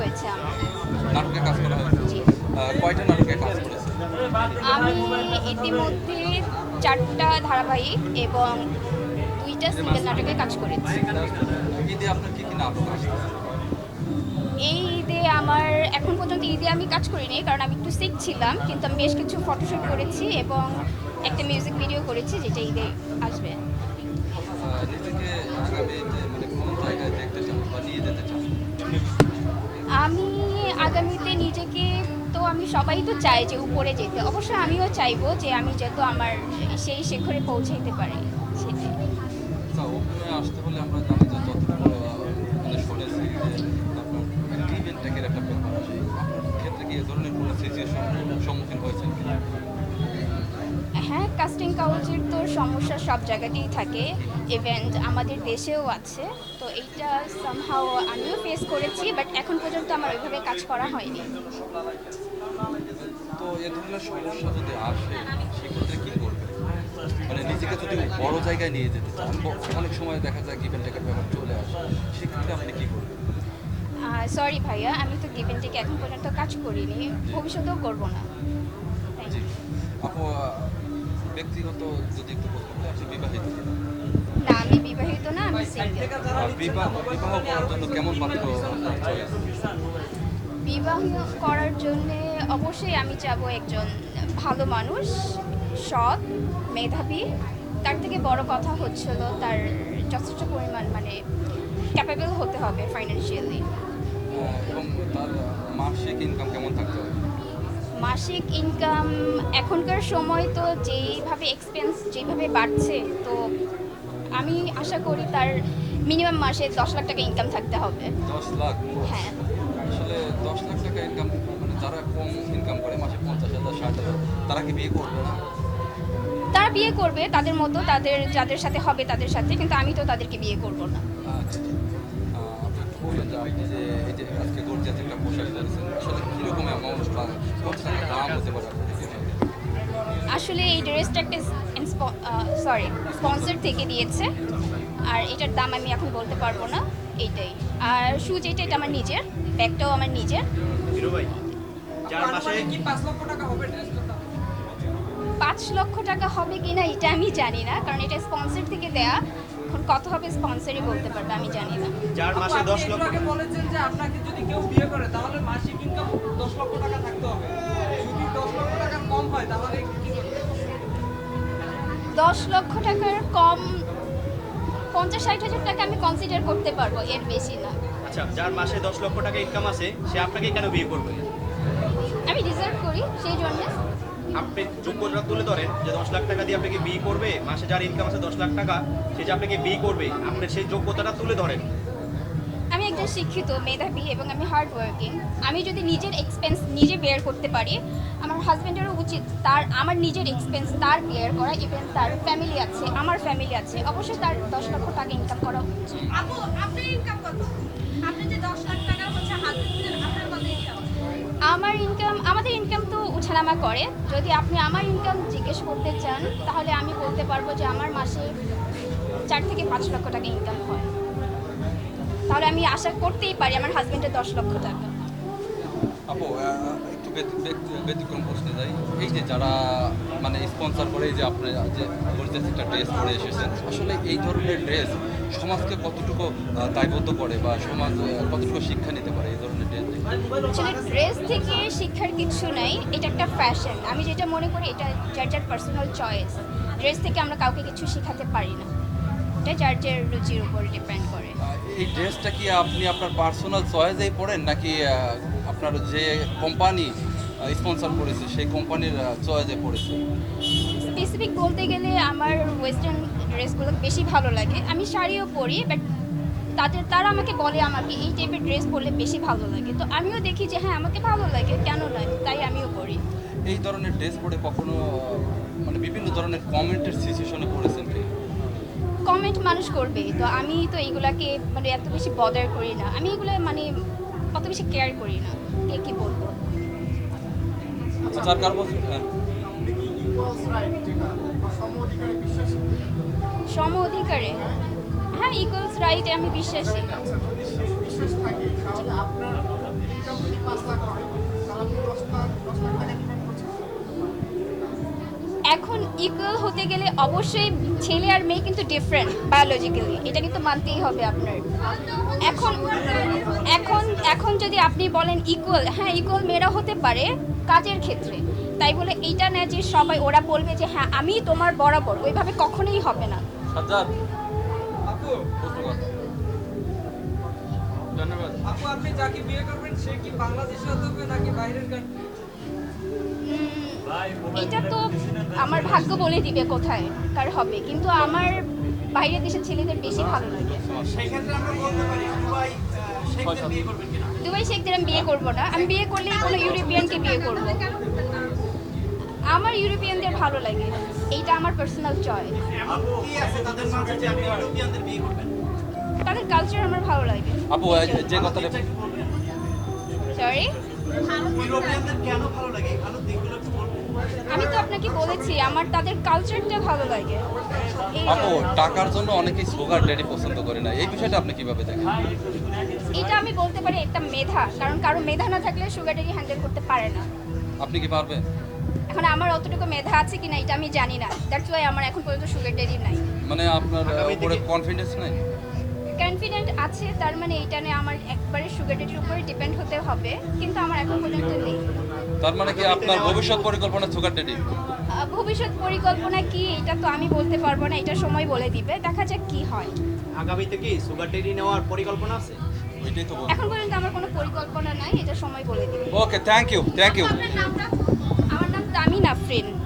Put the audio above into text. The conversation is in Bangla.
হয়েছে আমার নাটকে কাজ করা হয়েছে। কয়টা নাটকে কাজ করেছে? আমি ইতিমধ্যে চারটা ধারাবাহিক এবং দুইটা সিঙ্গেল নাটকে কাজ করেছি। ঈদে আপনার কি কি নাটক এই ঈদে আমার এখন পর্যন্ত ঈদে আমি কাজ করিনি কারণ আমি একটু সিক ছিলাম কিন্তু আমি বেশ কিছু ফটোশ্যুট করেছি এবং একটা মিউজিক ভিডিও করেছি যেটা ঈদে আসবে। সবাই তো চাই যে উপরে যেতে। অবশ্যই আমিও চাইব যে আমি যেহেতু আমার সেই শিখরে পৌঁছাইতে পারি সেটাই। আচ্ছা আসতে হলে আমরা জানি যে যতটুকু মানে শুনেছি যে আপনার গিভ অ্যান্ড টেকের একটা ব্যাপার আছে। ক্ষেত্রে কি এ ধরনের কোনো সিচুয়েশন সম্মুখীন হয়েছেন হ্যাঁ কাস্টিং কাউচের তো সমস্যা সব জায়গাতেই থাকে। ইভেন্ট আমাদের দেশেও আছে। তো এইটা সামহাও আমিও ফেস করেছি বাট এখন পর্যন্ত আমার ওইভাবে কাজ করা হয়নি। এ ধরনের সমস্যা যদি আসে সেক্ষেত্রে কি করবে? মানে নিজেকে যদি বড় জায়গায় নিয়ে যেতে চান অনেক সময় দেখা যায় গিভ অ্যান্ড টেকের ব্যাপার চলে আসে সেক্ষেত্রে আপনি কি করবেন? সরি ভাইয়া আমি তো গিভেন থেকে এখন পর্যন্ত কাজ করিনি ভবিষ্যতেও করব না। জি। আপু ব্যক্তিগত যদি একটু করি, আপনি বিবাহিত না আমি বিবাহিত না আমি সিঙ্গেল বিবাহ বিবাহ করার জন্য কেমন পাত্র বিবাহ করার জন্য অবশ্যই আমি চাবো একজন ভালো মানুষ সৎ মেধাবী। তার থেকে বড় কথা হচ্ছিল তার যথেষ্ট পরিমাণ মানে ক্যাপেবল হতে হবে ফাইন্যান্সিয়ালি এবং তার মাসিক ইনকাম কেমন থাকতে হবে? মাসিক ইনকাম এখনকার সময় তো যেইভাবে এক্সপেন্স যেভাবে বাড়ছে তো আমি আশা করি তার মিনিমাম মাসে দশ লাখ টাকা ইনকাম থাকতে হবে। দশ লাখ হ্যাঁ। আসলে দশ লাখ টাকা ইনকাম মানে যারা কম ইনকাম করে মাসে পঞ্চাশ হাজার ষাট হাজার তারা কি বিয়ে করবে না? তারা বিয়ে করবে তাদের মতো তাদের যাদের সাথে হবে তাদের সাথে কিন্তু আমি তো তাদেরকে বিয়ে করব না। আচ্ছা জি। আহ, আপনি একটু বলবেন যে আপনি যে এই যে আজকে গর্জিয়াস একটা পোশাক করেছেন আসলে কীরকম অ্যামাউন্ট বা কত টাকা দাম হতে পারে এই পোশাকের? আসলে এই ড্রেসটা একটা সরি স্পন্সর থেকে দিয়েছে। আর এটার দাম আমি এখন বলতে পারব না এইটাই। আর শুজ এটা এটা আমার নিজের ব্যাগটাও আমার নিজের। কি পাঁচ লক্ষ টাকা হবে ড্রেসটা পাঁচ লক্ষ টাকা হবে কিনা এটা আমি জানি না কারণ এটা স্পন্সর থেকে দেয়া। এখন কত হবে স্পন্সরই বলতে পারবে আমি জানি না। যার মাসে আপনি দশ একটু লক্ষ আগে বলেছেন যে আপনাকে যদি কেউ বিয়ে করে তাহলে মাসিক ইনকাম দশ লক্ষ টাকা থাকতে হবে। যদি দশ লক্ষ টাকা কম হয় তাহলে কি? দশ লক্ষ টাকার কম পঞ্চাশ ষাট হাজার টাকা আমি কনসিডার করতে পারব এর বেশি না। আচ্ছা যার মাসে দশ লক্ষ টাকা ইনকাম আছে সে আপনাকে কেন বিয়ে করবে? আমি ডিজার্ভ করি সেই জন্য। আপনি যোগ্যতা তুলে ধরেন যে দশ লাখ টাকা দিয়ে আপনাকে বিয়ে করবে মাসে যার ইনকাম আছে দশ লাখ টাকা সে যে আপনাকে বিয়ে করবে আপনি সেই যোগ্যতাটা তুলে ধরেন। আমি শিক্ষিত মেধাবী এবং আমি হার্ড ওয়ার্কিং আমি যদি নিজের এক্সপেন্স নিজে বেয়ার করতে পারি আমার হাজব্যান্ডেরও উচিত তার আমার নিজের এক্সপেন্স তার বেয়ার করা ইভেন তার ফ্যামিলি আছে আমার ফ্যামিলি আছে অবশ্যই তার দশ লক্ষ টাকা ইনকাম করা উচিত। আমার ইনকাম আমাদের ইনকাম তো উঠানামা করে। যদি আপনি আমার ইনকাম জিজ্ঞেস করতে চান তাহলে আমি বলতে পারব যে আমার মাসে চার থেকে পাঁচ লক্ষ টাকা ইনকাম হয়। তাহলে আমি আশা করতেই পারি আমার হাজব্যান্ডের দশ লক্ষ টাকা। আপু একটু ব্যতি- ব্যতি- ব্যতিক্রম প্রশ্নে যাই। এই যে যারা মানে স্পন্সর করে এই যে আপনি যে গর্জিয়াস একটা ড্রেস পরে এসেছেন আসলে এই ধরনের ড্রেস সমাজকে কতটুকু দায়বদ্ধ করে বা সমাজ কতটুকু শিক্ষা নিতে পারে এই ধরনের ড্রেস আসলে ড্রেস থেকে শিক্ষার কিছু নাই এটা একটা ফ্যাশন আমি যেটা মনে করি এটা যার যার পার্সোনাল চয়েস ড্রেস থেকে আমরা কাউকে কিছু শেখাতে পারি না। এটা যার যার রুচির উপর ডিপেন্ড এই ড্রেসটা কি আপনি আপনার পার্সোনাল চয়েসেই পরেন নাকি আপনার যে কোম্পানি স্পন্সর করেছে সেই কোম্পানির চয়েসে পড়েছে? স্পেসিফিক বলতে গেলে আমার ওয়েস্টার্ন ড্রেসগুলো বেশি ভালো লাগে। আমি শাড়িও পরি বাট তাদের তারা আমাকে বলে আমাকে এই টাইপের ড্রেস পরলে বেশি ভালো লাগে। তো আমিও দেখি যে হ্যাঁ আমাকে ভালো লাগে কেন নয়? তাই আমিও পরি। এই ধরনের ড্রেস পরে কখনো মানে বিভিন্ন ধরনের কমেন্টের সিচুয়েশনে মানুষ করবে তো আমি তো এইগুলাকে মানে এত বেশি বদার করি না আমি এগুলো মানে অত বেশি কেয়ার করি না কে কি বলব সম অধিকারে হ্যাঁ ইকুয়ালস রাইট আমি বিশ্বাসী আপনার এখন ইকুয়াল হতে গেলে অবশ্যই ছেলে আর মেয়ে কিন্তু ডিফারেন্ট বায়োলজিক্যালি এটা কিন্তু মানতেই হবে আপনার। এখন এখন এখন যদি আপনি বলেন ইকুয়াল হ্যাঁ ইকুয়াল মেয়েরা হতে পারে কাজের ক্ষেত্রে। তাই বলে এইটা না যে সবাই ওরা বলবে যে হ্যাঁ আমি তোমার বরাবর। ওইভাবে কখনোই হবে না। ধন্যবাদ। আপু আপনি যাকে বিয়ে করবেন সে কি বাংলাদেশে হতে নাকি বাইরের কান্ট্রি এটা তো আমার ভাগ্য বলে দিবে কোথায় কার হবে। কিন্তু আমার বাইরের দেশের ছেলেদের বেশি ভালো লাগে। সেক্ষেত্রে আমরা বলতে পারি দুবাই শেখদের বিয়ে করবেন কিনা? দুবাই শেখদের আমি বিয়ে করব না। আমি বিয়ে করলেই কোনো ইউরোপিয়ানকে বিয়ে করব। আমার ইউরোপিয়ানদের ভালো লাগে। এইটা আমার পার্সোনাল চয়েস কি আছে তাদের কালচার আমার ভালো লাগে। আপু যে- কথাটা সরি কেন ভালো লাগে? ভালো দিকগুলো আমি তো আপনাকে বলেছি আমার তাদের কালচারটা ভালো লাগে। আপু টাকার জন্য অনেকেই সুগার ড্যাডি পছন্দ করে না। এই বিষয়টা আপনি কীভাবে দেখেন? এটা আমি বলতে পারি একটা মেধা। কারণ কারও মেধা না থাকলে সুগার ডেডি হ্যান্ডেল করতে পারে না। আপনি কি পারবেন? এখন আমার অতটুকু মেধা আছে কিনা এটা আমি জানি না। দ্যাটস ওয়াই আমার এখন পর্যন্ত সুগার ডেডি নাই। মানে আপনার উপরে কনফিডেন্স নাই? কনফিডেন্ট আছে তার মানে এটা নিয়ে আমার একবারে সুগার ডেডির উপরে ডিপেন্ড হতে হবে কিন্তু আমার এখন পর্যন্ত নেই। তার মানে কি আপনার ভবিষ্যৎ পরিকল্পনা সুগার আহ, ভবিষ্যৎ পরিকল্পনা কি এটা তো আমি বলতে পারব না এটা সময় বলে দিবে দেখা যাক কি হয়। আগামীতে কি সুগার ডেডি নেওয়ার পরিকল্পনা আছে? ওইটাই তো এখন পর্যন্ত আমার কোনো পরিকল্পনা নাই এটা সময় বলে দিবে। Okay thank you thank you আপনার নামটা? আমার নাম তামিন আফরিন